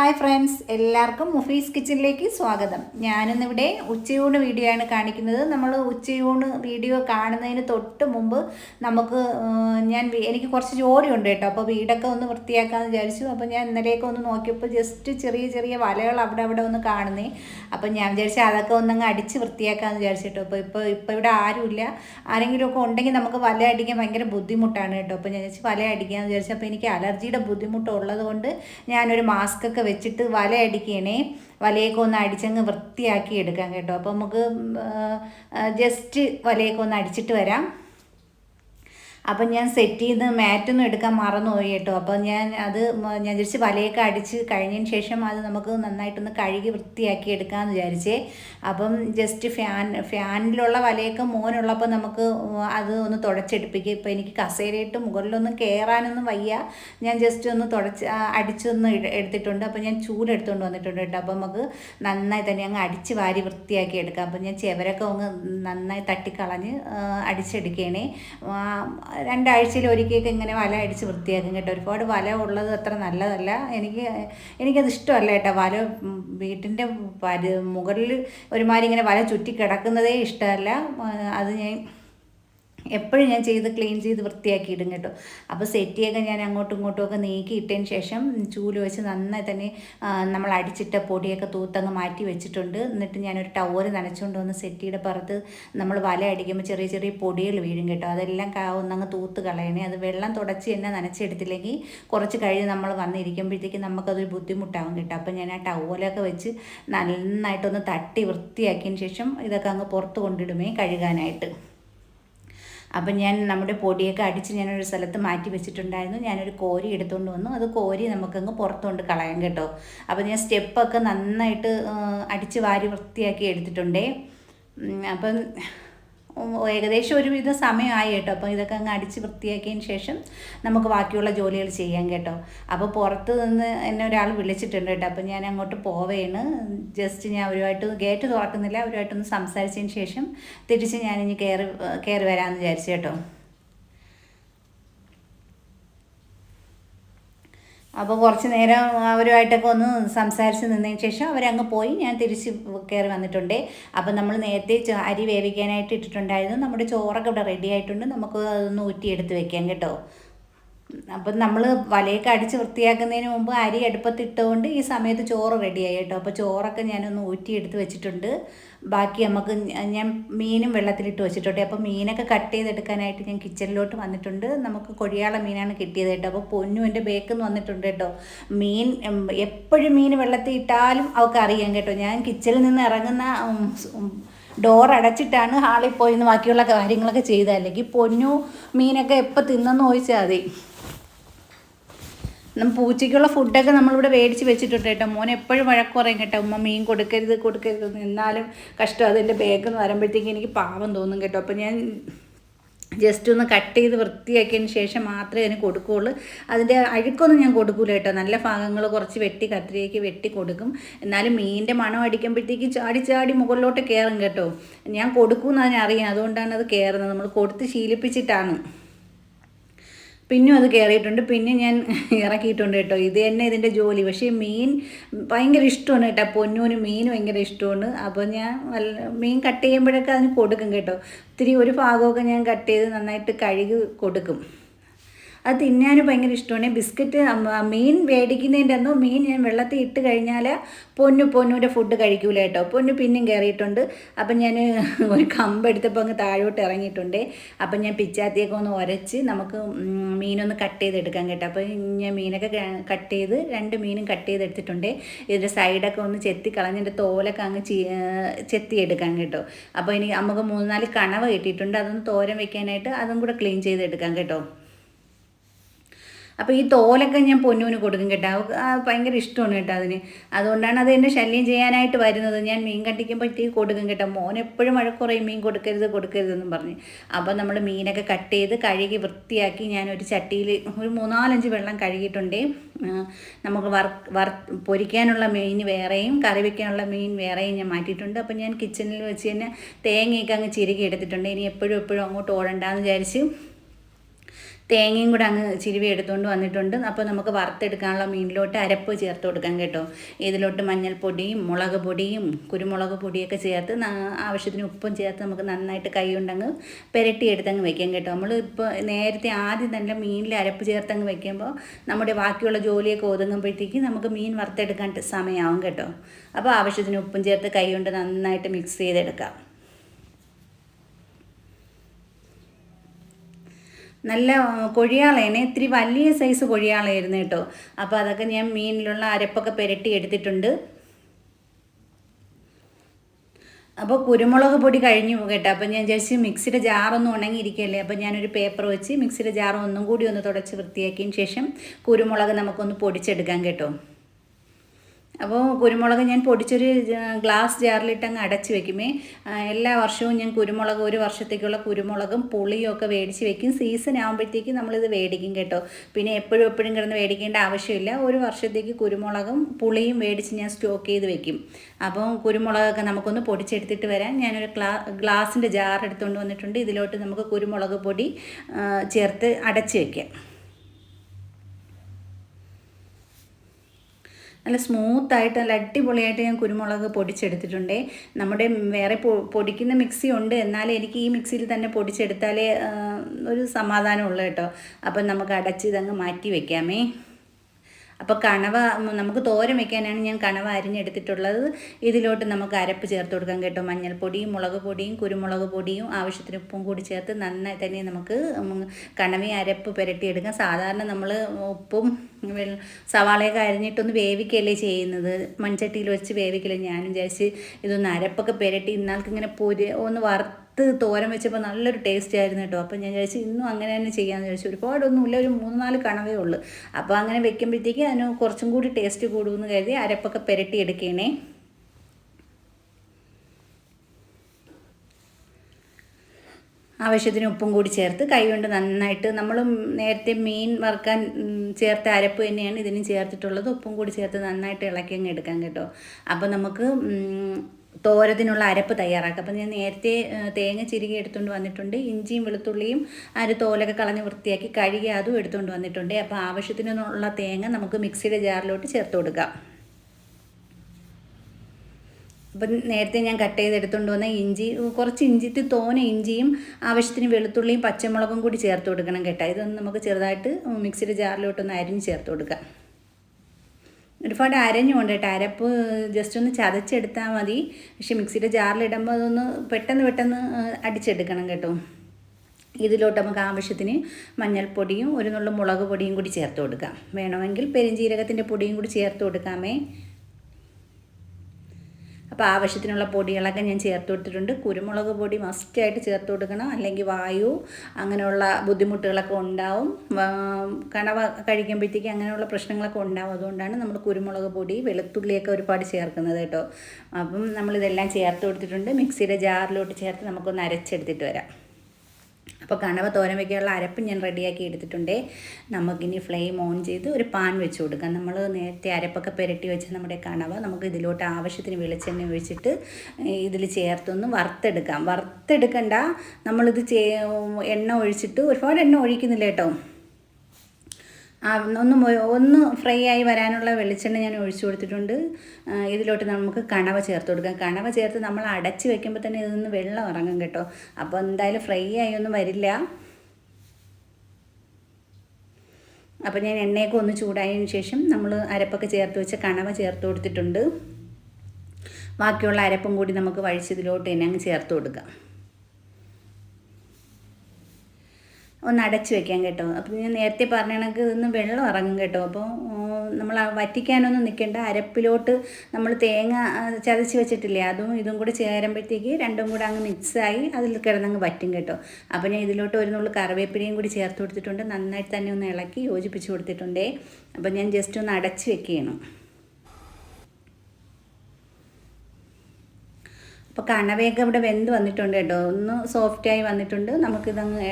Hi friends എല്ലാവർക്കും മുഫീസ് കിച്ചണിലേക്ക് സ്വാഗതം. ഞാനിന്നിവിടെ ഉച്ചയൂണ് വീഡിയോ ആണ് കാണിക്കുന്നത്. നമ്മൾ ഉച്ചയൂണ് വീഡിയോ കാണുന്നതിന് തൊട്ട് മുമ്പ് നമുക്ക് ഞാൻ എനിക്ക് കുറച്ച് ജോലിയുണ്ട് കേട്ടോ. അപ്പോൾ വീടൊക്കെ ഒന്ന് വൃത്തിയാക്കാമെന്ന് വിചാരിച്ചു. അപ്പോൾ ഞാൻ ഇന്നലെയൊക്കെ ഒന്ന് നോക്കിയപ്പോൾ ജസ്റ്റ് ചെറിയ ചെറിയ വലകൾ അവിടെ അവിടെ ഒന്ന് കാണുന്നേ. അപ്പോൾ ഞാൻ വിചാരിച്ചു അതൊക്കെ ഒന്നങ്ങ് അടിച്ച് വൃത്തിയാക്കാമെന്ന് വിചാരിച്ചിട്ടോ അപ്പോൾ ഇപ്പോൾ ഇപ്പോൾ ഇവിടെ ആരുമില്ല. ആരെങ്കിലുമൊക്കെ ഉണ്ടെങ്കിൽ നമുക്ക് വല അടിക്കാൻ ഭയങ്കര ബുദ്ധിമുട്ടാണ് കേട്ടോ. അപ്പോൾ ഞാൻ വിചാരിച്ചു വല അടിക്കാമെന്ന് വിചാരിച്ചു. അപ്പോൾ എനിക്ക് അലർജിയുടെ ബുദ്ധിമുട്ടുള്ളത് കൊണ്ട് ഞാനൊരു മാസ്ക് ഒക്കെ വെച്ചിട്ട് വല അടിക്കണേ. വലയൊക്കെ ഒന്ന് അടിച്ചങ്ങ് വൃത്തിയാക്കി എടുക്കാം കേട്ടോ. അപ്പോൾ നമുക്ക് ജസ്റ്റ് വലയൊക്കെ ഒന്ന് അടിച്ചിട്ട് വരാം. അപ്പം ഞാൻ സെറ്റ് ചെയ്ത് മാറ്റൊന്നും എടുക്കാൻ മറന്നുപോയി കേട്ടോ. അപ്പോൾ ഞാൻ അത് ഞാൻ വിചാരിച്ച് വലയൊക്കെ അടിച്ച് കഴിഞ്ഞതിന് ശേഷം അത് നമുക്ക് നന്നായിട്ടൊന്ന് കഴുകി വൃത്തിയാക്കി എടുക്കാമെന്ന് വിചാരിച്ചേ. അപ്പം ജസ്റ്റ് ഫാൻ ഫാനിലുള്ള വലയൊക്കെ മോനുള്ളപ്പോൾ നമുക്ക് അത് ഒന്ന് തുടച്ചെടുപ്പിക്കുക ഇപ്പോൾ എനിക്ക് കസേരയിട്ട് മുകളിലൊന്നും കയറാനൊന്നും വയ്യ. ഞാൻ ജസ്റ്റ് ഒന്ന് തുടച്ച് അടിച്ചൊന്ന് എടുത്തിട്ടുണ്ട്. അപ്പോൾ ഞാൻ ചൂടെടുത്തുകൊണ്ട് വന്നിട്ടുണ്ട് കേട്ടോ. അപ്പോൾ നമുക്ക് നന്നായി തന്നെ അങ്ങ് അടിച്ച് വാരി വൃത്തിയാക്കി എടുക്കാം. അപ്പോൾ ഞാൻ ചെവരൊക്കെ ഒന്ന് നന്നായി തട്ടിക്കളഞ്ഞ് അടിച്ചെടുക്കണേ. രണ്ടാഴ്ചയിൽ ഒരിക്കലൊക്കെ ഇങ്ങനെ വല അടിച്ച് വൃത്തിയാക്കും കേട്ടോ. ഒരുപാട് വല ഉള്ളത് അത്ര നല്ലതല്ല. എനിക്ക് എനിക്കത് ഇഷ്ടമല്ല കേട്ടോ. വല വീട്ടിന്റെ പരി മുകളിൽ ഒരുമാതിരി ഇങ്ങനെ വല ചുറ്റി കിടക്കുന്നതേ ഇഷ്ടമല്ല. അത് ഞാൻ എപ്പോഴും ഞാൻ ചെയ്ത് ക്ലീൻ ചെയ്ത് വൃത്തിയാക്കി ഇടും കേട്ടോ. അപ്പോൾ സെറ്റ് സെറ്റിയൊക്കെ ഞാൻ അങ്ങോട്ടും ഇങ്ങോട്ടും ഒക്കെ നീക്കി ഇട്ടതിന് ശേഷം ചൂൽ വെച്ച് നന്നായി തന്നെ നമ്മൾ അടിച്ചിട്ട പൊടിയൊക്കെ തൂത്തങ്ങ് മാറ്റി വെച്ചിട്ടുണ്ട്. എന്നിട്ട് ഞാനൊരു ടവറ് നനച്ചുകൊണ്ട് വന്ന് സെറ്റിയുടെ പുറത്ത് നമ്മൾ വല അടിക്കുമ്പോൾ ചെറിയ ചെറിയ പൊടികൾ വീഴും കേട്ടോ. അതെല്ലാം ഒന്നങ്ങ് തൂത്ത് കളയണേ. അത് വെള്ളം തുടച്ച് തന്നെ നനച്ചെടുത്തില്ലെങ്കിൽ കുറച്ച് കഴിഞ്ഞ് നമ്മൾ വന്നിരിക്കുമ്പോഴത്തേക്കും നമുക്കതൊരു ബുദ്ധിമുട്ടാവും കേട്ടോ. അപ്പോൾ ഞാൻ ആ ടവലൊക്കെ വെച്ച് നന്നായിട്ടൊന്ന് തട്ടി വൃത്തിയാക്കിയതിന് ശേഷം ഇതൊക്കെ അങ്ങ് പുറത്ത് കൊണ്ടിടുമേ കഴുകാനായിട്ട്. അപ്പം ഞാൻ നമ്മുടെ പൊടിയൊക്കെ അടിച്ച് ഞാനൊരു സ്ഥലത്ത് മാറ്റി വെച്ചിട്ടുണ്ടായിരുന്നു. ഞാനൊരു കോരി എടുത്തുകൊണ്ട് വന്നു. അത് കോരി നമുക്കങ്ങ് പുറത്തുകൊണ്ട് കളയാം കേട്ടോ. അപ്പം ഞാൻ സ്റ്റെപ്പൊക്കെ നന്നായിട്ട് അടിച്ച് വാരി വൃത്തിയാക്കി എടുത്തിട്ടുണ്ടേ. അപ്പം ഏകദേശം ഒരുവിധ സമയമായി കേട്ടോ. അപ്പോൾ ഇതൊക്കെ അങ്ങ് അടിച്ച് വൃത്തിയാക്കിയതിന് ശേഷം നമുക്ക് ബാക്കിയുള്ള ജോലികൾ ചെയ്യാം കേട്ടോ. അപ്പോൾ പുറത്ത് നിന്ന് എന്നെ ഒരാൾ വിളിച്ചിട്ടുണ്ട് കേട്ടോ. അപ്പോൾ ഞാൻ അങ്ങോട്ട് പോവേണ്. ജസ്റ്റ് ഞാൻ അവരുമായിട്ട് ഗേറ്റ് തുറക്കുന്നില്ല. അവരുമായിട്ടൊന്ന് സംസാരിച്ചതിന് ശേഷം തിരിച്ച് ഞാനിനി കയറി കയറി വരാമെന്ന് വിചാരിച്ചു കേട്ടോ. അപ്പോൾ കുറച്ച് നേരം അവരുമായിട്ടൊക്കെ ഒന്ന് സംസാരിച്ച് നിന്നതിന് ശേഷം അവരങ്ങ് പോയി. ഞാൻ തിരിച്ച് കയറി വന്നിട്ടുണ്ട്. അപ്പോൾ നമ്മൾ നേരത്തെ അരി വേവിക്കാനായിട്ട് ഇട്ടിട്ടുണ്ടായിരുന്നു. നമ്മുടെ ചോറൊക്കെ ഇവിടെ റെഡി ആയിട്ടുണ്ട്. നമുക്ക് അതൊന്ന് ഊറ്റിയെടുത്ത് വെക്കാം കേട്ടോ. അപ്പം നമ്മൾ വലയൊക്കെ അടിച്ച് വൃത്തിയാക്കുന്നതിന് മുമ്പ് അരി അടുപ്പത്തിട്ടുകൊണ്ട് ഈ സമയത്ത് ചോറ് റെഡിയായി കേട്ടോ. അപ്പോൾ ചോറൊക്കെ ഞാനൊന്ന് ഊറ്റിയെടുത്ത് വെച്ചിട്ടുണ്ട്. ബാക്കി നമുക്ക് ഞാൻ മീനും വെള്ളത്തിലിട്ട് വെച്ചിട്ടോട്ടെ അപ്പോൾ മീനൊക്കെ കട്ട് ചെയ്തെടുക്കാനായിട്ട് ഞാൻ കിച്ചണിലോട്ട് വന്നിട്ടുണ്ട്. നമുക്ക് കൊഴിയാള മീനാണ് കിട്ടിയത് കേട്ടോ. അപ്പോൾ പൊന്നു എന്റെ ബേക്കെന്ന് വന്നിട്ടുണ്ട് കേട്ടോ. മീൻ എപ്പോഴും മീൻ വെള്ളത്തിൽ ഇട്ടാലും അവൾക്ക് അറിയാം കേട്ടോ. ഞാൻ കിച്ചണിൽ നിന്ന് ഇറങ്ങുന്ന ഡോർ അടച്ചിട്ടാണ് ഹാളിൽ പോയിന്ന് ബാക്കിയുള്ള കാര്യങ്ങളൊക്കെ ചെയ്തത്. അല്ലെങ്കിൽ പൊന്നു മീനൊക്കെ എപ്പോൾ തിന്നെന്ന് ചോദിച്ചാൽ മതി. പൂച്ചയ്ക്കുള്ള ഫുഡൊക്കെ നമ്മളിവിടെ മേടിച്ച് വെച്ചിട്ടുണ്ട് കേട്ടോ. മോനെ എപ്പോഴും വഴക്ക് പറയും കേട്ടോ. ഉമ്മ മീൻ കൊടുക്കരുത് കൊടുക്കരുത് എന്നാലും കഷ്ടം. അതിന്റെ ബാഗ് എന്ന് വരുമ്പോഴത്തേക്ക് എനിക്ക് പാവം തോന്നും കേട്ടോ. അപ്പോൾ ഞാൻ ജസ്റ്റ് ഒന്ന് കട്ട് ചെയ്ത് വൃത്തിയാക്കിയതിന് ശേഷം മാത്രമേ അതിന് കൊടുക്കുകയുള്ളൂ. അതിന്റെ അഴുക്കൊന്നും ഞാൻ കൊടുക്കൂല കേട്ടോ. നല്ല ഭാഗങ്ങൾ കുറച്ച് വെട്ടി കത്തിരിയേക്ക് വെട്ടി കൊടുക്കും. എന്നാലും മീനിന്റെ മണം അടിക്കുമ്പോഴത്തേക്ക് ചാടി ചാടി മുകളിലോട്ട് കയറും കേട്ടോ. ഞാൻ കൊടുക്കുമെന്ന് അതിനറിയാം. അതുകൊണ്ടാണ് അത് കയറുന്നത് നമ്മൾ കൊടുത്ത് ശീലിപ്പിച്ചിട്ടാണ്. പിന്നും അത് കയറിയിട്ടുണ്ട് പിന്നെ ഞാൻ ഇറക്കിയിട്ടുണ്ട് കേട്ടോ. ഇത് തന്നെ ഇതിന്റെ ജോലി. പക്ഷേ മീൻ ഭയങ്കര ഇഷ്ടമാണ് കേട്ടോ. പൊന്നൂന് മീൻ ഭയങ്കര ഇഷ്ടമാണ്. അപ്പോൾ ഞാൻ മീൻ കട്ട് ചെയ്യുമ്പോഴൊക്കെ അതിന് കൊടുക്കും കേട്ടോ. ഒത്തിരി ഒരു ഭാഗമൊക്കെ ഞാൻ കട്ട് ചെയ്ത് നന്നായിട്ട് കഴുകി കൊടുക്കും. അത് തിന്നാനും ഭയങ്കര ഇഷ്ടമാണ്. ബിസ്ക്കറ്റ് മീൻ മേടിക്കുന്നതിന്റെ അന്നോ മീൻ ഞാൻ വെള്ളത്തിൽ ഇട്ട് കഴിഞ്ഞാൽ പൊന്നു പൊന്നൂന്റെ ഫുഡ് കഴിക്കൂല കേട്ടോ. പൊന്നു പിന്നെയും കയറിയിട്ടുണ്ട്. അപ്പം ഞാൻ ഒരു കമ്പ് എടുത്തപ്പോൾ അങ്ങ് താഴോട്ട് ഇറങ്ങിയിട്ടുണ്ട്. അപ്പം ഞാൻ പിച്ചാത്തിയൊക്കെ ഒന്ന് ഉരച്ച് നമുക്ക് മീനൊന്ന് കട്ട് ചെയ്തെടുക്കാൻ കേട്ടോ. അപ്പോൾ ഞാൻ മീനൊക്കെ കട്ട് ചെയ്ത് രണ്ട് മീനും കട്ട് ചെയ്തെടുത്തിട്ടുണ്ട്. ഇതിന്റെ സൈഡൊക്കെ ഒന്ന് ചെത്തി കളഞ്ഞതിന്റെ തോലൊക്കെ അങ്ങ് ചെത്തിയെടുക്കാൻ ചെത്തിയെടുക്കാം കേട്ടോ. അപ്പോൾ ഇനി നമുക്ക് മൂന്നാൽ കണവ കിട്ടിയിട്ടുണ്ട്. അതൊന്ന് തോരം വെക്കാനായിട്ട് അതും കൂടെ ക്ലീൻ ചെയ്തെടുക്കാം കേട്ടോ. അപ്പോൾ ഈ തോലൊക്കെ ഞാൻ പൊന്നുവിന് കൊടുക്കും കേട്ടോ. ഭയങ്കര ഇഷ്ടമാണ് കേട്ടോ അതിന്. അതുകൊണ്ടാണ് അത് എന്നെ ശല്യം ചെയ്യാനായിട്ട് വരുന്നത്. ഞാൻ മീൻ കട്ടിക്കുമ്പോഴത്തേക്ക് കൊടുക്കും കേട്ടോ. മോൻ എപ്പോഴും മഴക്കുറയും മീൻ കൊടുക്കരുത് കൊടുക്കരുതെന്നും പറഞ്ഞ്. അപ്പോൾ നമ്മൾ മീനൊക്കെ കട്ട് ചെയ്ത് കഴുകി വൃത്തിയാക്കി ഞാൻ ഒരു ചട്ടിയിൽ ഒരു മൂന്നാലഞ്ച് വെള്ളം കഴുകിയിട്ടുണ്ടേ. നമുക്ക് വർ വർ പൊരിക്കാനുള്ള മീൻ വേറെയും കറി വയ്ക്കാനുള്ള മീൻ വേറെയും ഞാൻ മാറ്റിയിട്ടുണ്ട്. അപ്പോൾ ഞാൻ കിച്ചണിൽ വെച്ച് തന്നെ തേങ്ങയൊക്കെ അങ്ങ് ചിരുകി എടുത്തിട്ടുണ്ട്. ഇനി എപ്പോഴും എപ്പോഴും അങ്ങോട്ട് ഓടണ്ടെന്ന് വിചാരിച്ച് തേങ്ങയും കൂടെ അങ്ങ് ചിരുവി എടുത്തുകൊണ്ട് വന്നിട്ടുണ്ട്. അപ്പോൾ നമുക്ക് വറുത്തെടുക്കാനുള്ള മീനിലോട്ട് അരപ്പ് ചേർത്ത് കൊടുക്കാം കേട്ടോ. ഇതിലോട്ട് മഞ്ഞൾപ്പൊടിയും മുളക് പൊടിയും കുരുമുളക് പൊടിയൊക്കെ ചേർത്ത് ആവശ്യത്തിന് ഉപ്പും ചേർത്ത് നമുക്ക് നന്നായിട്ട് കൈ കൊണ്ടങ്ങ് പുരട്ടി എടുത്തങ്ങ് വെക്കാം കേട്ടോ. നമ്മൾ ഇപ്പോൾ നേരത്തെ ആദ്യം തന്നെ മീനിൽ അരപ്പ് ചേർത്തങ്ങ് വെക്കുമ്പോൾ നമ്മുടെ ബാക്കിയുള്ള ജോലിയൊക്കെ ഒതുങ്ങുമ്പോഴത്തേക്ക് നമുക്ക് മീൻ വറുത്തെടുക്കാൻ സമയമാവും കേട്ടോ. അപ്പോൾ ആവശ്യത്തിന് ഉപ്പും ചേർത്ത് കൈ കൊണ്ട് നന്നായിട്ട് മിക്സ് ചെയ്തെടുക്കാം. നല്ല കൊഴിയാളയാണ് ഇത്തിരി വലിയ സൈസ് കൊഴിയാളായിരുന്നു കേട്ടോ. അപ്പോൾ അതൊക്കെ ഞാൻ മീനിലുള്ള അരപ്പൊക്കെ പുരട്ടി എടുത്തിട്ടുണ്ട്. അപ്പോൾ കുരുമുളക് പൊടി കഴിഞ്ഞു കേട്ടോ. അപ്പോൾ ഞാൻ വിചാരിച്ച് മിക്സിയുടെ ജാറൊന്നും ഉണങ്ങിയിരിക്കുകയല്ലേ? അപ്പോൾ ഞാനൊരു പേപ്പർ വെച്ച് മിക്സിയുടെ ജാർ ഒന്നും കൂടി ഒന്ന് തുടച്ച് വൃത്തിയാക്കിയതിന് ശേഷം കുരുമുളക് നമുക്കൊന്ന് പൊടിച്ചെടുക്കാം കേട്ടോ. അപ്പോൾ കുരുമുളക് ഞാൻ പൊടിച്ചൊരു ഗ്ലാസ് ജാറിലിട്ട് അങ്ങ് അടച്ച് വെക്കുമേ. എല്ലാ വർഷവും ഞാൻ കുരുമുളക് ഒരു വർഷത്തേക്കുള്ള കുരുമുളകും പുളിയും ഒക്കെ മേടിച്ച് വെക്കും. സീസൺ ആകുമ്പോഴത്തേക്ക് നമ്മളിത് മേടിക്കും കേട്ടോ. പിന്നെ എപ്പോഴും എപ്പോഴും കിടന്ന് മേടിക്കേണ്ട ആവശ്യമില്ല. ഒരു വർഷത്തേക്ക് കുരുമുളകും പുളിയും മേടിച്ച് ഞാൻ സ്റ്റോക്ക് ചെയ്ത് വെക്കും. അപ്പോൾ കുരുമുളകൊക്കെ നമുക്കൊന്ന് പൊടിച്ചെടുത്തിട്ട് വരാൻ ഞാനൊരു ഗ്ലാ ഗ്ലാസിന്റെ ജാർ എടുത്തുകൊണ്ട് വന്നിട്ടുണ്ട്. ഇതിലോട്ട് നമുക്ക് കുരുമുളക് പൊടി ചേർത്ത് അടച്ച് വയ്ക്കാം നല്ല സ്മൂത്തായിട്ട് നല്ല അടിപൊളിയായിട്ട് ഞാൻ കുരുമുളക് പൊടിച്ചെടുത്തിട്ടുണ്ട്. നമ്മുടെ വേറെ പൊടിക്കുന്ന മിക്സി ഉണ്ട്. എന്നാലും എനിക്ക് ഈ മിക്സിയിൽ തന്നെ പൊടിച്ചെടുത്താലേ ഒരു സമാധാനമുള്ളൂ കേട്ടോ. അപ്പം നമുക്ക് അടച്ച് ഇതങ്ങ് മാറ്റി വെക്കാമേ. അപ്പോൾ കണവ നമുക്ക് തോരൻ വെക്കാനാണ് ഞാൻ കണവ അരിഞ്ഞെടുത്തിട്ടുള്ളത്. ഇതിലോട്ട് നമുക്ക് അരപ്പ് ചേർത്ത് കൊടുക്കാം കേട്ടോ. മഞ്ഞൾപ്പൊടിയും മുളക് പൊടിയും കുരുമുളക് പൊടിയും ആവശ്യത്തിന് ഉപ്പും കൂടി ചേർത്ത് നന്നായി തന്നെ നമുക്ക് കണവ അരപ്പ് പുരട്ടിയെടുക്കാം. സാധാരണ നമ്മൾ ഉപ്പും സവാളയൊക്കെ അരിഞ്ഞിട്ടൊന്ന് വേവിക്കല്ലേ ചെയ്യുന്നത്? മൺചട്ടിയിൽ വെച്ച് വേവിക്കല്ലേ? ഞാൻ വിചാരിച്ച് ഇതൊന്ന് അരപ്പൊക്കെ പുരട്ടി ഇന്നാൾക്ക് ഇങ്ങനെ പൊരി ഒന്ന് വറുത്ത് തോരൻ വെച്ചപ്പോൾ നല്ലൊരു ടേസ്റ്റ് ആയിരുന്നു കേട്ടോ അപ്പോൾ ഞാൻ വിചാരിച്ചു ഇന്നും അങ്ങനെ തന്നെ ചെയ്യാമെന്ന് വിചാരിച്ചു. ഒരുപാടൊന്നുമില്ല ഒരു മൂന്ന് നാല് കണവേ ഉള്ളൂ. അപ്പോൾ അങ്ങനെ വെക്കുമ്പോഴത്തേക്ക് അതിന് കുറച്ചും കൂടി ടേസ്റ്റ് കൂടുമെന്ന് കരുതി അരപ്പൊക്കെ പുരട്ടി എടുക്കണേ. ആവശ്യത്തിന് ഉപ്പും കൂടി ചേർത്ത് കൈകൊണ്ട് നന്നായിട്ട് നമ്മൾ നേരത്തെ മീൻ വറുക്കാൻ ചേർത്ത അരപ്പ് തന്നെയാണ് ഇതിനും ചേർത്തിട്ടുള്ളത്. ഉപ്പും കൂടി ചേർത്ത് നന്നായിട്ട് ഇളക്കി അങ്ങ് എടുക്കാം കേട്ടോ. അപ്പോൾ നമുക്ക് തോരത്തിനുള്ള അരപ്പ് തയ്യാറാക്കുക. അപ്പം ഞാൻ നേരത്തെ തേങ്ങ ചിരുകി എടുത്തുകൊണ്ട് വന്നിട്ടുണ്ട്. ഇഞ്ചിയും വെളുത്തുള്ളിയും അര തോലൊക്കെ കളഞ്ഞ് വൃത്തിയാക്കി കഴുകി അതും എടുത്തുകൊണ്ട് വന്നിട്ടുണ്ട്. അപ്പോൾ ആവശ്യത്തിനുള്ള തേങ്ങ നമുക്ക് മിക്സിയുടെ ജാറിലോട്ട് ചേർത്ത് കൊടുക്കാം. അപ്പം നേരത്തെ ഞാൻ കട്ട് ചെയ്തെടുത്തുകൊണ്ട് വന്ന ഇഞ്ചി കുറച്ച് ഇഞ്ചിത്തി തോന ഇഞ്ചിയും ആവശ്യത്തിന് വെളുത്തുള്ളിയും പച്ചമുളകും കൂടി ചേർത്ത് കൊടുക്കണം കേട്ടോ. ഇതൊന്ന് നമുക്ക് ചെറുതായിട്ട് മിക്സിയുടെ ജാറിലോട്ടൊന്ന് അരിഞ്ഞ് ചേർത്ത് കൊടുക്കാം. ഒരുപാട് അരഞ്ഞുകൊണ്ട് കേട്ടോ. അരപ്പ് ജസ്റ്റ് ഒന്ന് ചതച്ചെടുത്താൽ മതി. പക്ഷേ മിക്സിയുടെ ജാറിലിടുമ്പോൾ അതൊന്ന് പെട്ടെന്ന് പെട്ടെന്ന് അടിച്ചെടുക്കണം കേട്ടോ. ഇതിലോട്ട് നമുക്ക് ആവശ്യത്തിന് മഞ്ഞൾപ്പൊടിയും ഒരു നുള്ള മുളക് പൊടിയും കൂടി ചേർത്ത് കൊടുക്കാം. വേണമെങ്കിൽ പെരിഞ്ചീരകത്തിന്റെ പൊടിയും കൂടി ചേർത്ത് കൊടുക്കാമേ. അപ്പോൾ ആവശ്യത്തിനുള്ള പൊടികളൊക്കെ ഞാൻ ചേർത്ത് കൊടുത്തിട്ടുണ്ട്. കുരുമുളക് പൊടി മസ്റ്റായിട്ട് ചേർത്ത് കൊടുക്കണം. അല്ലെങ്കിൽ വായു അങ്ങനെയുള്ള ബുദ്ധിമുട്ടുകളൊക്കെ ഉണ്ടാവും. കണവ കഴിക്കുമ്പോഴത്തേക്ക് അങ്ങനെയുള്ള പ്രശ്നങ്ങളൊക്കെ ഉണ്ടാവും. അതുകൊണ്ടാണ് നമ്മൾ കുരുമുളക് പൊടി വെളുത്തുള്ളിയൊക്കെ ഒരുപാട് ചേർക്കുന്നത് കേട്ടോ. അപ്പം നമ്മളിതെല്ലാം ചേർത്ത് കൊടുത്തിട്ടുണ്ട്. മിക്സിയുടെ ജാറിലോട്ട് ചേർത്ത് നമുക്കൊന്ന് അരച്ചെടുത്തിട്ട് വരാം. അപ്പോൾ കണവ തോരൻ വയ്ക്കാനുള്ള അരപ്പ് ഞാൻ റെഡിയാക്കി എടുത്തിട്ടുണ്ട്. നമുക്കിനി ഫ്ലെയിം ഓൺ ചെയ്ത് ഒരു പാൻ വെച്ച് കൊടുക്കാം. നമ്മൾ നേരത്തെ അരപ്പൊക്കെ പുരട്ടി വെച്ച നമ്മുടെ കണവ നമുക്ക് ഇതിലോട്ട് ആവശ്യത്തിന് വെളിച്ചെണ്ണ ഒഴിച്ചിട്ട് ഇതിൽ ചേർത്തൊന്ന് വറുത്തെടുക്കാം. വറുത്തെടുക്കണ്ട. നമ്മളിത് ചേ എണ്ണ ഒഴിച്ചിട്ട് ഒരുപാട് എണ്ണ ഒഴിക്കുന്നില്ല കേട്ടോ. ഒന്ന് ഒന്ന് ഫ്രൈ ആയി വരാനുള്ള വെളിച്ചെണ്ണ ഞാൻ ഒഴിച്ചു കൊടുത്തിട്ടുണ്ട്. ഇതിലോട്ട് നമുക്ക് കണവ ചേർത്ത് കൊടുക്കാം. കണവ ചേർത്ത് നമ്മൾ അടച്ച് വെക്കുമ്പോൾ തന്നെ ഇതിൽ നിന്ന് വെള്ളം ഇറങ്ങും കേട്ടോ. അപ്പോൾ എന്തായാലും ഫ്രൈ ആയി ഒന്നും വരില്ല. അപ്പോൾ ഞാൻ എണ്ണയൊക്കെ ഒന്ന് ചൂടായതിനു ശേഷം നമ്മൾ അരപ്പൊക്കെ ചേർത്ത് വെച്ച് കണവ ചേർത്ത് കൊടുത്തിട്ടുണ്ട്. ബാക്കിയുള്ള അരപ്പും കൂടി നമുക്ക് വഴിച്ചതിലോട്ട് തന്നെ അങ്ങ് ചേർത്ത് കൊടുക്കാം. ഒന്ന് അടച്ചു വെക്കാൻ കേട്ടോ. അപ്പോൾ ഞാൻ നേരത്തെ പറഞ്ഞ കണക്ക് ഇതൊന്ന് വെള്ളം ഇറങ്ങും കേട്ടോ. അപ്പോൾ നമ്മൾ വറ്റിക്കാനൊന്നും നിൽക്കേണ്ട അരപ്പിലോട്ട് നമ്മൾ തേങ്ങ ചതച്ച് വെച്ചിട്ടില്ലേ അതും ഇതും കൂടി ചേരുമ്പോഴത്തേക്ക് രണ്ടും കൂടെ അങ്ങ് മിക്സായി അതിൽ കിടന്നങ്ങ് വറ്റും കേട്ടോ. അപ്പോൾ ഞാൻ ഇതിലോട്ട് ഒരു നുള്ളു കറിവേപ്പിലയും കൂടി ചേർത്ത് കൊടുത്തിട്ടുണ്ട്. നന്നായിട്ട് തന്നെ ഒന്ന് ഇളക്കി യോജിപ്പിച്ച് കൊടുത്തിട്ടുണ്ടേ. അപ്പോൾ ഞാൻ ജസ്റ്റ് ഒന്ന് അടച്ച് വെക്കുകയാണ്. അപ്പോൾ കണവയൊക്കെ ഇവിടെ വെന്ത് വന്നിട്ടുണ്ട് കേട്ടോ. ഒന്ന് സോഫ്റ്റായി വന്നിട്ടുണ്ട്. നമുക്കിതങ്ങ്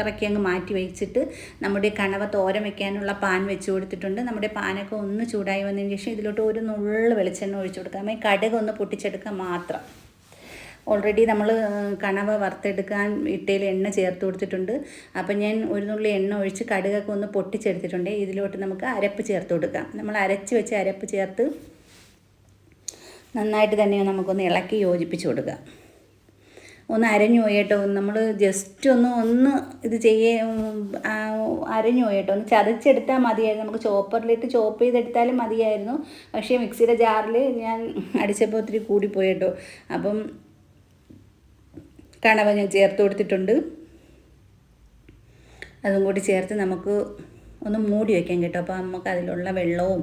ഇറക്കി അങ്ങ് മാറ്റി വെച്ചിട്ട് നമ്മുടെ കണവ തോരം വെക്കാനുള്ള പാൻ വെച്ച് കൊടുത്തിട്ടുണ്ട്. നമ്മുടെ പാനൊക്കെ ഒന്ന് ചൂടായി വന്നതിന് ശേഷം ഇതിലോട്ട് ഒരു നുള്ളു വെളിച്ചെണ്ണ ഒഴിച്ചു കൊടുക്കാം. കടുക് ഒന്ന് പൊട്ടിച്ചെടുക്കുക മാത്രം. ഓൾറെഡി നമ്മൾ കണവ വറുത്തെടുക്കാൻ ഇട്ടയിൽ എണ്ണ ചേർത്ത് കൊടുത്തിട്ടുണ്ട്. അപ്പം ഞാൻ ഒരു നുള്ളി എണ്ണ ഒഴിച്ച് കടുകൊക്കെ ഒന്ന് പൊട്ടിച്ചെടുത്തിട്ടുണ്ട്. ഇതിലോട്ട് നമുക്ക് അരപ്പ് ചേർത്ത് കൊടുക്കാം. നമ്മൾ അരച്ച് വെച്ച് അരപ്പ് ചേർത്ത് നന്നായിട്ട് തന്നെ നമുക്കൊന്ന് ഇളക്കി യോജിപ്പിച്ച് കൊടുക്കുക. ഒന്ന് അരഞ്ഞു പോയേട്ടോ നമ്മൾ ജസ്റ്റ് ഒന്ന് ഒന്ന് ഇത് ചെയ്യേ അരഞ്ഞു പോയേട്ടോ. ഒന്ന് ചതച്ചെടുത്താൽ മതിയായിരുന്നു. നമുക്ക് ചോപ്പറിലിട്ട് ചോപ്പ് ചെയ്തെടുത്താലും മതിയായിരുന്നു. പക്ഷേ മിക്സിയുടെ ജാറിൽ ഞാൻ അടിച്ചപ്പോൾ ഒത്തിരി കൂടിപ്പോയേട്ടോ അപ്പം കണവ ഞാൻ ചേർത്ത് കൊടുത്തിട്ടുണ്ട്. അതും കൂടി ചേർത്ത് നമുക്ക് ഒന്ന് മൂടി വയ്ക്കാൻ കേട്ടോ. അപ്പോൾ നമുക്ക് അതിലുള്ള വെള്ളവും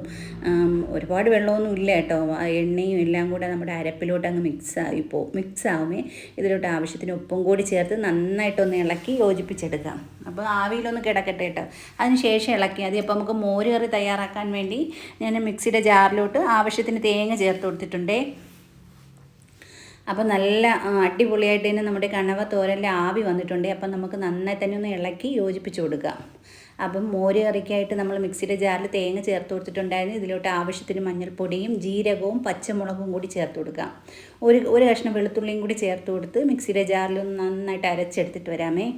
ഒരുപാട് വെള്ളമൊന്നും ഇല്ല കേട്ടോ. എണ്ണയും എല്ലാം കൂടെ നമ്മുടെ അരപ്പിലോട്ട് അങ്ങ് മിക്സ് ആയി പോകും മിക്സ് ആവുമേ. ഇതിലോട്ട് ആവശ്യത്തിന് ഉപ്പും കൂടി ചേർത്ത് നന്നായിട്ടൊന്ന് ഇളക്കി യോജിപ്പിച്ചെടുക്കാം. അപ്പോൾ ആവിയിലൊന്ന് കിടക്കട്ടെ കേട്ടോ. അതിന് ശേഷം ഇളക്കി മതി അപ്പോൾ നമുക്ക് മോര് കറി തയ്യാറാക്കാൻ വേണ്ടി ഞാൻ മിക്സിയുടെ ജാറിലോട്ട് ആവശ്യത്തിന് തേങ്ങ ചേർത്ത് കൊടുത്തിട്ടുണ്ടേ. അപ്പോൾ നല്ല അടിപൊളിയായിട്ട് തന്നെ നമ്മുടെ കണവ തോരലിൽ ആവി വന്നിട്ടുണ്ട്. അപ്പം നമുക്ക് നന്നായി തന്നെ ഒന്ന് ഇളക്കി യോജിപ്പിച്ച് കൊടുക്കാം. അപ്പം മോര് കറിക്കായിട്ട് നമ്മൾ മിക്സിയുടെ ജാറിൽ തേങ്ങ ചേർത്ത് കൊടുത്തിട്ടുണ്ടായിരുന്നു. ഇതിലോട്ട് ആവശ്യത്തിന് മഞ്ഞൾപ്പൊടിയും ജീരകവും പച്ചമുളകും കൂടി ചേർത്ത് കൊടുക്കാം. ഒരു ഒരു കഷ്ണം വെളുത്തുള്ളിയും കൂടി ചേർത്ത് കൊടുത്ത് മിക്സിയുടെ ജാറിൽ നന്നായിട്ട് അരച്ചെടുത്തിട്ട് വരാമേ.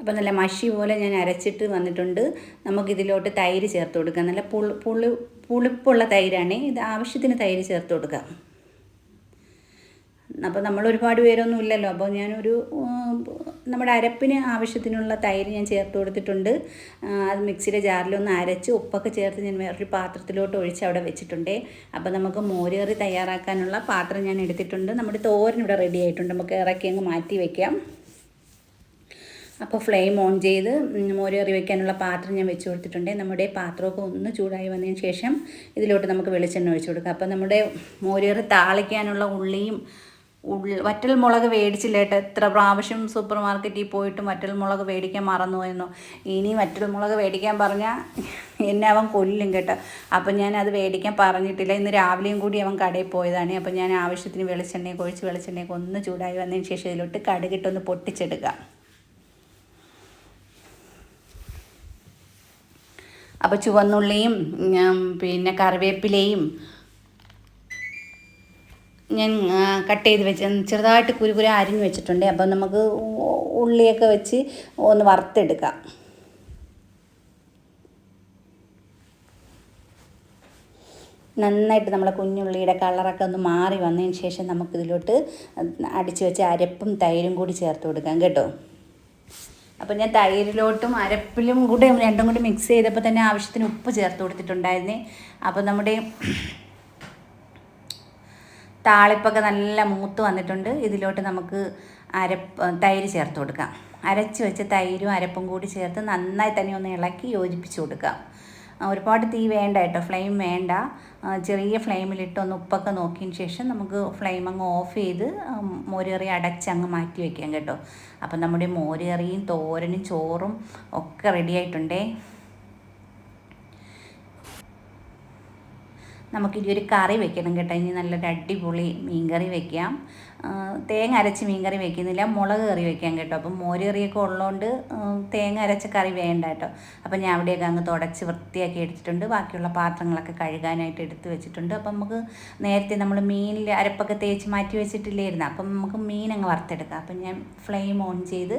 അപ്പോൾ നല്ല മഷി പോലെ ഞാൻ അരച്ചിട്ട് വന്നിട്ടുണ്ട്. നമുക്കിതിലോട്ട് തൈര് ചേർത്ത് കൊടുക്കാം. നല്ല പുളി പുളി പുളിപ്പുള്ള തൈരാണേ. ഇത് ആവശ്യത്തിന് തൈര് ചേർത്ത് കൊടുക്കാം. അപ്പോൾ നമ്മൾ ഒരുപാട് പേരൊന്നും ഇല്ലല്ലോ. അപ്പോൾ ഞാനൊരു നമ്മുടെ അരപ്പിന് ആവശ്യത്തിനുള്ള തൈര് ഞാൻ ചേർത്ത് കൊടുത്തിട്ടുണ്ട്. അത് മിക്സിയുടെ ജാറിലൊന്ന് അരച്ച് ഉപ്പൊക്കെ ചേർത്ത് ഞാൻ വേറൊരു പാത്രത്തിലോട്ട് ഒഴിച്ച് അവിടെ വെച്ചിട്ടുണ്ട്. അപ്പോൾ നമുക്ക് മോരുകറി തയ്യാറാക്കാനുള്ള പാത്രം ഞാൻ എടുത്തിട്ടുണ്ട്. നമ്മുടെ തോരൻ ഇവിടെ റെഡി ആയിട്ടുണ്ട്. നമുക്ക് ഇറക്കി അങ്ങ് മാറ്റി വയ്ക്കാം അപ്പോൾ ഫ്ലെയിം ഓൺ ചെയ്ത് മോര് കറി വയ്ക്കാനുള്ള പാത്രം ഞാൻ വെച്ച് കൊടുത്തിട്ടുണ്ട്. നമ്മുടെ പാത്രമൊക്കെ ഒന്ന് ചൂടായി വന്നതിന് ശേഷം ഇതിലോട്ട് നമുക്ക് വെളിച്ചെണ്ണ ഒഴിച്ചു കൊടുക്കാം. അപ്പോൾ നമ്മുടെ മോര് കറി താളിക്കാനുള്ള ഉള്ളിയും ഉള്ളി വറ്റൽ മുളക് മേടിച്ചില്ല കേട്ടോ എത്ര പ്രാവശ്യം സൂപ്പർ മാർക്കറ്റിൽ പോയിട്ട് വറ്റൽ മുളക് മേടിക്കാൻ മറന്നു പോയെന്നു? ഇനി വറ്റൽ മുളക് മേടിക്കാൻ പറഞ്ഞാൽ എന്നെ അവൻ കൊല്ലും കേട്ടോ. അപ്പം ഞാൻ അത് മേടിക്കാൻ പറഞ്ഞിട്ടില്ല. ഇന്ന് രാവിലെയും കൂടി അവൻ കടയിൽ പോയതാണ്. അപ്പം ഞാൻ ആവശ്യത്തിന് വെളിച്ചെണ്ണയൊക്കെ ഒഴിച്ച് വെളിച്ചെണ്ണയൊക്കെ ഒന്ന് ചൂടായി വന്നതിന് ശേഷം ഇതിലോട്ട് കടുകിട്ടൊന്ന് പൊട്ടിച്ചെടുക്കുക അപ്പോൾ ചുവന്നുള്ളിയും പിന്നെ കറിവേപ്പിലയും ഞാൻ കട്ട് ചെയ്ത് വെച്ച് ചെറുതായിട്ട് കുരുകുര അരിഞ്ഞ് വെച്ചിട്ടുണ്ട്. അപ്പം നമുക്ക് ഉള്ളിയൊക്കെ വെച്ച് ഒന്ന് വറുത്തെടുക്കാം. നന്നായിട്ട് നമ്മളെ കുഞ്ഞുള്ളിയുടെ കളറൊക്കെ ഒന്ന് മാറി വന്നതിന് ശേഷം നമുക്കിതിലോട്ട് അടിച്ച് വെച്ച അരപ്പും തൈരും കൂടി ചേർത്ത് കൊടുക്കാം കേട്ടോ. അപ്പം ഞാൻ തൈരിലോട്ടും അരപ്പിലും കൂടെ രണ്ടും കൂടി മിക്സ് ചെയ്തപ്പോൾ തന്നെ ആവശ്യത്തിന് ഉപ്പ് ചേർത്ത് കൊടുത്തിട്ടുണ്ടായിരുന്നേ. അപ്പം നമ്മുടെ താളിപ്പൊക്കെ നല്ല മൂത്ത് വന്നിട്ടുണ്ട്. ഇതിലോട്ട് നമുക്ക് അരപ്പ് തൈര് ചേർത്ത് കൊടുക്കാം. അരച്ച് വെച്ച തൈരും അരപ്പും കൂടി ചേർത്ത് നന്നായി തന്നെ ഒന്ന് ഇളക്കി യോജിപ്പിച്ച് കൊടുക്കാം. ഒരുപാട് തീ വേണ്ട കേട്ടോ ഫ്ലെയിം വേണ്ട. ചെറിയ ഫ്ലെയിമിലിട്ട് ഒന്ന് ഉപ്പൊക്കെ നോക്കിയതിന് ശേഷം നമുക്ക് ഫ്ലെയിം അങ്ങ് ഓഫ് ചെയ്ത് മോരുകറി അടച്ച് അങ്ങ് മാറ്റി വയ്ക്കാം കേട്ടോ. അപ്പം നമ്മുടെ മോരുകറിയും തോരനും ചോറും ഒക്കെ റെഡി ആയിട്ടുണ്ടേ. നമുക്കിനി ഒരു കറി വെക്കണം കേട്ടോ. ഇനി നല്ലൊരു അടിപൊളി മീൻകറി വെക്കാം. തേങ്ങ അരച്ച് മീൻകറി വെക്കുന്നില്ല. മുളക് കറി വെക്കാം കേട്ടോ. അപ്പം മോര് കറിയൊക്കെ ഉള്ളതുകൊണ്ട് തേങ്ങ അരച്ച കറി വേണ്ട കേട്ടോ. അപ്പം ഞാൻ അവിടെയൊക്കെ അങ്ങ് തുടച്ച് വൃത്തിയാക്കി എടുത്തിട്ടുണ്ട്. ബാക്കിയുള്ള പാത്രങ്ങളൊക്കെ കഴുകാനായിട്ട് എടുത്ത് വെച്ചിട്ടുണ്ട്. അപ്പം നമുക്ക് നേരത്തെ നമ്മൾ മീനിൽ അരപ്പൊക്കെ തേച്ച് മാറ്റി വെച്ചിട്ടില്ലായിരുന്നു. അപ്പം നമുക്ക് മീൻ അങ്ങ് വറുത്തെടുക്കാം. അപ്പം ഞാൻ ഫ്ലെയിം ഓൺ ചെയ്ത്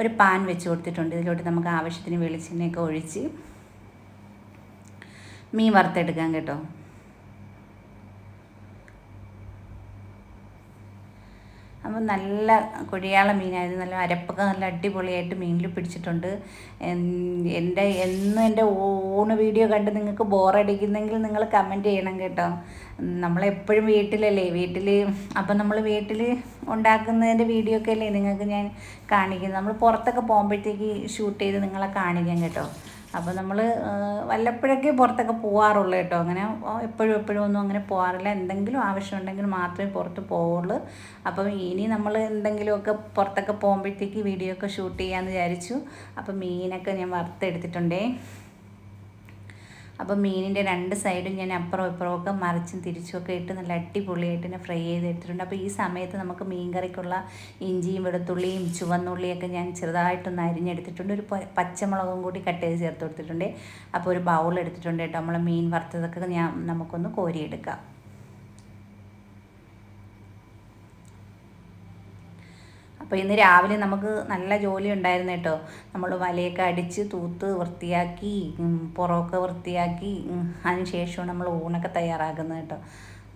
ഒരു പാൻ വെച്ച് കൊടുത്തിട്ടുണ്ട്. ഇതിലോട്ട് നമുക്ക് ആവശ്യത്തിന് വെളിച്ചെണ്ണയൊക്കെ ഒഴിച്ച് മീൻ വറുത്തെടുക്കാം കേട്ടോ. അപ്പം നല്ല കൊഴിയാള മീനായിരുന്നു. നല്ല അരപ്പൊക്കെ നല്ല അടിപൊളിയായിട്ട് മീനിൽ പിടിച്ചിട്ടുണ്ട്. എന്റെ എന്നും എന്റെ ഊണ് വീഡിയോ കണ്ട് നിങ്ങൾക്ക് ബോറടിക്കുന്നെങ്കിൽ നിങ്ങൾ കമന്റ് ചെയ്യണം കേട്ടോ. നമ്മളെപ്പോഴും വീട്ടിലല്ലേ? വീട്ടിൽ അപ്പം നമ്മൾ വീട്ടിൽ ഉണ്ടാക്കുന്നതിന്റെ വീഡിയോ ഒക്കെ അല്ലേ നിങ്ങൾക്ക് ഞാൻ കാണിക്കുന്നത്. നമ്മൾ പുറത്തൊക്കെ പോകുമ്പോഴത്തേക്ക് ഷൂട്ട് ചെയ്ത് നിങ്ങളെ കാണിക്കാം കേട്ടോ. അപ്പോൾ നമ്മൾ വല്ലപ്പോഴൊക്കെ പുറത്തൊക്കെ പോകാറുള്ളൂ കേട്ടോ. അങ്ങനെ എപ്പോഴും എപ്പോഴും ഒന്നും അങ്ങനെ പോകാറില്ല എന്തെങ്കിലും ആവശ്യമുണ്ടെങ്കിൽ മാത്രമേ പുറത്ത് പോവുള്ളൂ. അപ്പം ഇനി നമ്മൾ എന്തെങ്കിലുമൊക്കെ പുറത്തൊക്കെ പോകുമ്പോഴത്തേക്ക് വീഡിയോ ഒക്കെ ഷൂട്ട് ചെയ്യാമെന്ന് വിചാരിച്ചു. അപ്പം മീനൊക്കെ ഞാൻ വറുത്തെടുത്തിട്ടുണ്ടേ. അപ്പോൾ മീനിന്റെ രണ്ട് സൈഡും ഞാൻ അപ്പുറം ഇപ്പുറം ഒക്കെ മറിച്ചും തിരിച്ചുമൊക്കെ ഇട്ട് നല്ല അടിപൊളിയായിട്ട് തന്നെ ഫ്രൈ ചെയ്ത് എടുത്തിട്ടുണ്ട് അപ്പോൾ ഈ സമയത്ത് നമുക്ക് മീൻ കറിക്കുള്ള ഇഞ്ചിയും വെളുത്തുള്ളിയും ചുവന്നുള്ളിയൊക്കെ ഞാൻ ചെറുതായിട്ടൊന്ന് അരിഞ്ഞെടുത്തിട്ടുണ്ട്. ഒരു പച്ചമുളകും കൂടി കട്ട് ചെയ്ത് ചേർത്ത് കൊടുത്തിട്ടുണ്ട്. അപ്പോൾ ഒരു ബൗൾ എടുത്തിട്ടുണ്ട് കേട്ടോ. നമ്മൾ മീൻ വറുത്തതൊക്കെ ഞാൻ നമുക്കൊന്ന് കോരിയെടുക്കാം. അപ്പോൾ ഇന്ന് രാവിലെ നമുക്ക് നല്ല ജോലി ഉണ്ടായിരുന്നു കേട്ടോ. നമ്മൾ വലയൊക്കെ അടിച്ച് തൂത്ത് വൃത്തിയാക്കി പുറമൊക്കെ വൃത്തിയാക്കി അതിന് ശേഷമാണ് നമ്മൾ ഊണൊക്കെ തയ്യാറാക്കുന്നത് കേട്ടോ.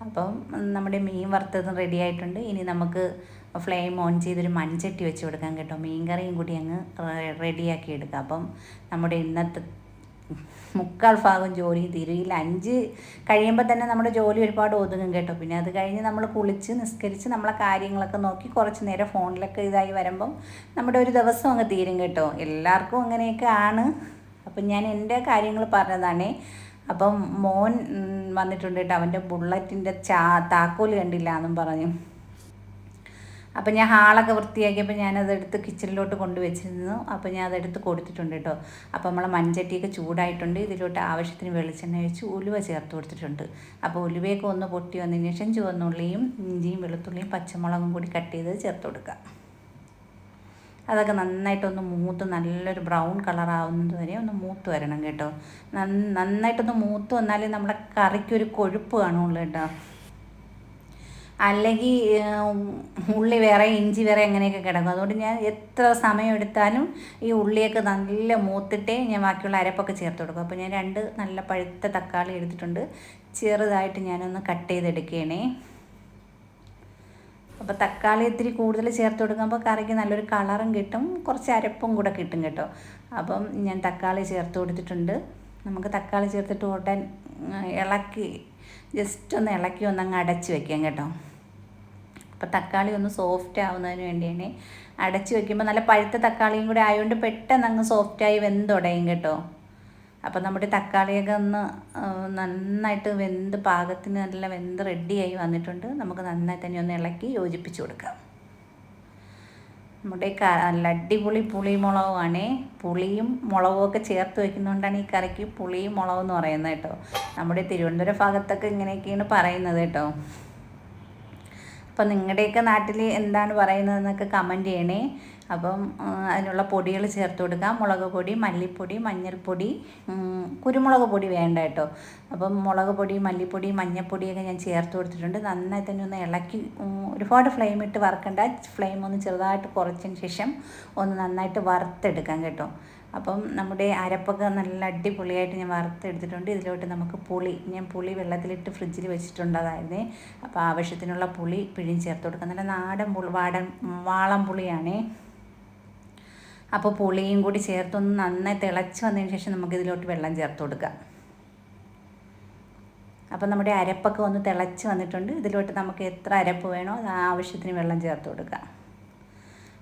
അപ്പം നമ്മുടെ മീൻ വറുത്തതും റെഡി ആയിട്ടുണ്ട്. ഇനി നമുക്ക് ഫ്ലെയിം ഓൺ ചെയ്തൊരു മൺചട്ടി വെച്ച് കൊടുക്കാം കേട്ടോ. മീൻ കറിയും കൂടി അങ്ങ് റെഡിയാക്കി എടുക്കാം. അപ്പം നമ്മുടെ ഇന്നത്തെ മുക്കാൽ ഭാഗം ജോലി തീരുകയില്ല അഞ്ച് കഴിയുമ്പോൾ തന്നെ നമ്മുടെ ജോലി ഒരുപാട് ഒതുങ്ങും കേട്ടോ. പിന്നെ അത് കഴിഞ്ഞ് നമ്മൾ കുളിച്ച് നിസ്കരിച്ച് നമ്മളെ കാര്യങ്ങളൊക്കെ നോക്കി കുറച്ച് നേരം ഫോണിലൊക്കെ ഇതായി വരുമ്പം നമ്മുടെ ഒരു ദിവസം അങ്ങ് തീരും കേട്ടോ. എല്ലാവർക്കും അങ്ങനെയൊക്കെ ആണ്. അപ്പം ഞാൻ എന്റെ കാര്യങ്ങൾ പറഞ്ഞതാണേ. അപ്പം മോൻ വന്നിട്ടുണ്ട് കേട്ടോ. അവന്റെ ബുള്ളറ്റിന്റെ ചാ താക്കോൽ കണ്ടില്ല എന്നും പറഞ്ഞു. അപ്പം ഞാൻ ഹാളൊക്കെ വൃത്തിയാക്കിയപ്പോൾ ഞാനതെടുത്ത് കിച്ചണിലോട്ട് കൊണ്ടുവച്ചിരുന്നു. അപ്പോൾ ഞാൻ അതെടുത്ത് കൊടുത്തിട്ടുണ്ട് കേട്ടോ. അപ്പോൾ നമ്മളെ മൺചട്ടിയൊക്കെ ചൂടായിട്ടുണ്ട്. ഇതിലോട്ട് ആവശ്യത്തിന് വെളിച്ചെണ്ണ ഒഴിച്ച് ഉലുവ ചേർത്ത് കൊടുത്തിട്ടുണ്ട്. അപ്പോൾ ഉലുവയൊക്കെ ഒന്ന് പൊട്ടി വന്നതിന് ശേഷം ചുവന്നുള്ളിയും ഇഞ്ചിയും വെളുത്തുള്ളിയും പച്ചമുളകും കൂടി കട്ട് ചെയ്ത് ചേർത്ത് കൊടുക്കുക. അതൊക്കെ നന്നായിട്ടൊന്ന് മൂത്ത് നല്ലൊരു ബ്രൗൺ കളർ ആവുന്നത് വരെ ഒന്ന് മൂത്ത് വരണം കേട്ടോ. നന്നായിട്ടൊന്ന് മൂത്ത് വന്നാലേ നമ്മുടെ കറിക്കൊരു കൊഴുപ്പ് കാണുള്ളൂ കേട്ടോ. അല്ലെങ്കിൽ ഉള്ളി വേറെ ഇഞ്ചി വേറെ അങ്ങനെയൊക്കെ കിടക്കും. അതുകൊണ്ട് ഞാൻ എത്ര സമയം എടുത്താലും ഈ ഉള്ളിയൊക്കെ നല്ല മൂത്തിട്ടേ ഞാൻ ബാക്കിയുള്ള അരപ്പൊക്കെ ചേർത്ത് കൊടുക്കും. അപ്പോൾ ഞാൻ രണ്ട് നല്ല പഴുത്ത തക്കാളി എടുത്തിട്ടുണ്ട്. ചെറുതായിട്ട് ഞാനൊന്ന് കട്ട് ചെയ്തെടുക്കുകയാണേ അപ്പോൾ തക്കാളി ഇത്തിരി കൂടുതൽ ചേർത്ത് കൊടുക്കുമ്പോൾ കറിക്ക് നല്ലൊരു കളറും കിട്ടും. കുറച്ച് അരപ്പും കൂടെ കിട്ടും കേട്ടോ. അപ്പം ഞാൻ തക്കാളി ചേർത്ത് കൊടുത്തിട്ടുണ്ട്. നമുക്ക് തക്കാളി ചേർത്തിട്ട് ഉടൻ ഇളക്കി ജസ്റ്റ് ഒന്ന് ഇളക്കി ഒന്ന് അങ്ങ് അടച്ച് വെക്കാം കേട്ടോ. അപ്പോൾ തക്കാളി ഒന്ന് സോഫ്റ്റ് ആവുന്നതിന് വേണ്ടിയാണ്. അടച്ച് വെക്കുമ്പോൾ നല്ല പഴുത്ത തക്കാളിയും കൂടി ആയതുകൊണ്ട് പെട്ടെന്ന് അങ്ങ് സോഫ്റ്റായി വെന്തുടയും കേട്ടോ. അപ്പോൾ നമ്മുടെ തക്കാളിയൊക്കെ ഒന്ന് നന്നായിട്ട് വെന്ത് പാകത്തിന് നല്ല വെന്ത് റെഡിയായി വന്നിട്ടുണ്ട്. നമുക്ക് നന്നായി തന്നെ ഒന്ന് ഇളക്കി യോജിപ്പിച്ച് കൊടുക്കാം. നമ്മുടെ നല്ല അടിപൊളി പുളി മുളകുമാണേ പുളിയും മുളകും ഒക്കെ ചേർത്ത് വെക്കുന്നതുകൊണ്ടാണ് ഈ കറിക്ക് പുളിയും മുളകും എന്ന് പറയുന്നത് കേട്ടോ. നമ്മുടെ തിരുവനന്തപുരം ഭാഗത്തൊക്കെ ഇങ്ങനെയൊക്കെയാണ് പറയുന്നത് കേട്ടോ. അപ്പം നിങ്ങളുടെയൊക്കെ നാട്ടിൽ എന്താണ് പറയുന്നതെന്നൊക്കെ കമന്റ് ചെയ്യണേ. അപ്പം അതിനുള്ള പൊടികൾ ചേർത്ത് കൊടുക്കാം. മുളക് പൊടി മല്ലിപ്പൊടി മഞ്ഞൾപ്പൊടി കുരുമുളക് പൊടി വേണ്ട കേട്ടോ. അപ്പം മുളക് പൊടി മല്ലിപ്പൊടി മഞ്ഞൾപ്പൊടിയൊക്കെ ഞാൻ ചേർത്ത് കൊടുത്തിട്ടുണ്ട്. നന്നായി തന്നെ ഒന്ന് ഇളക്കി ഒരുപാട് ഫ്ലെയിം ഇട്ട് വറക്കണ്ട. ഫ്ലെയിം ഒന്ന് ചെറുതായിട്ട് കുറച്ചതിന് ശേഷം ഒന്ന് നന്നായിട്ട് വറുത്തെടുക്കാം കേട്ടോ. അപ്പം നമ്മുടെ അരപ്പൊക്കെ നല്ല അടിപൊളിയായിട്ട് ഞാൻ വറുത്തെടുത്തിട്ടുണ്ട്. ഇതിലോട്ട് നമുക്ക് പുളി ഞാൻ പുളി വെള്ളത്തിലിട്ട് ഫ്രിഡ്ജിൽ വെച്ചിട്ടുണ്ടതായിരുന്നേ അപ്പോൾ ആവശ്യത്തിനുള്ള പുളി പിഴിഞ്ഞ് ചേർത്ത് കൊടുക്കാം. നല്ല നാടൻ പുളി വാടൻ വാളം പുളിയാണേ. അപ്പോൾ പുളിയും കൂടി ചേർത്തൊന്ന് നന്നായി തിളച്ച് വന്നതിന് ശേഷം നമുക്ക് ഇതിലോട്ട് വെള്ളം ചേർത്ത് കൊടുക്കാം. അപ്പോൾ നമ്മുടെ അരപ്പൊക്കെ ഒന്ന് തിളച്ച് വന്നിട്ടുണ്ട്. ഇതിലോട്ട് നമുക്ക് എത്ര അരപ്പ് വേണോ ആവശ്യത്തിന് വെള്ളം ചേർത്ത് കൊടുക്കാം.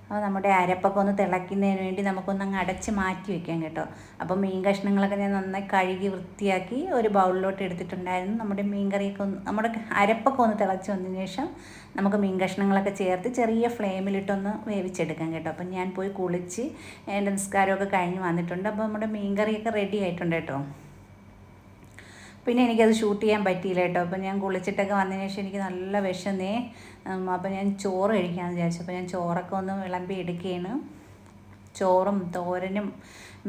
അപ്പോൾ നമ്മുടെ അരപ്പൊക്കെ ഒന്ന് തിളയ്ക്കുന്നതിന് വേണ്ടി നമുക്കൊന്ന് അങ്ങ് അടച്ച് മാറ്റി വെക്കാം കേട്ടോ. അപ്പോൾ മീൻ കഷ്ണങ്ങളൊക്കെ ഞാൻ നന്നായി കഴുകി വൃത്തിയാക്കി ഒരു ബൗളിലോട്ട് എടുത്തിട്ടുണ്ടായിരുന്നു. നമ്മുടെ മീൻ കറിയൊക്കെ ഒന്ന് നമ്മുടെ അരപ്പൊക്കെ ഒന്ന് തിളച്ച് വന്നതിന് ശേഷം നമുക്ക് മീൻ കഷ്ണങ്ങളൊക്കെ ചേർത്ത് ചെറിയ ഫ്ലെയിമിലിട്ടൊന്ന് വേവിച്ചെടുക്കാം കേട്ടോ. അപ്പം ഞാൻ പോയി കുളിച്ച് എന്റെ നിസ്കാരമൊക്കെ കഴിഞ്ഞ് വന്നിട്ടുണ്ട്. അപ്പോൾ നമ്മുടെ മീൻ കറിയൊക്കെ റെഡി ആയിട്ടുണ്ട് കേട്ടോ. പിന്നെ എനിക്കത് ഷൂട്ട് ചെയ്യാൻ പറ്റിയില്ല കേട്ടോ. അപ്പം ഞാൻ കുളിച്ചിട്ടൊക്കെ വന്നതിന് ശേഷം എനിക്ക് നല്ല വിഷമേ. അപ്പം ഞാൻ ചോറ് കഴിക്കാമെന്ന് വിചാരിച്ചു. അപ്പോൾ ഞാൻ ചോറൊക്കെ ഒന്ന് വിളമ്പി എടുക്കുകയാണ്. ചോറും തോരനും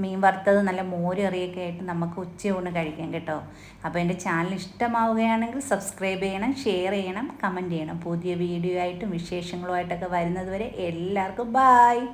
മീൻ വറുത്തത് നല്ല മോരറിയൊക്കെ ആയിട്ട് നമുക്ക് ഉച്ചയൂണ് കഴിക്കാം കേട്ടോ. അപ്പോൾ എന്റെ ചാനൽ ഇഷ്ടമാവുകയാണെങ്കിൽ സബ്സ്ക്രൈബ് ചെയ്യണം ഷെയർ ചെയ്യണം കമന്റ് ചെയ്യണം. പുതിയ വീഡിയോ ആയിട്ടും വിശേഷങ്ങളുമായിട്ടൊക്കെ വരുന്നത് വരെ എല്ലാവർക്കും ബായ്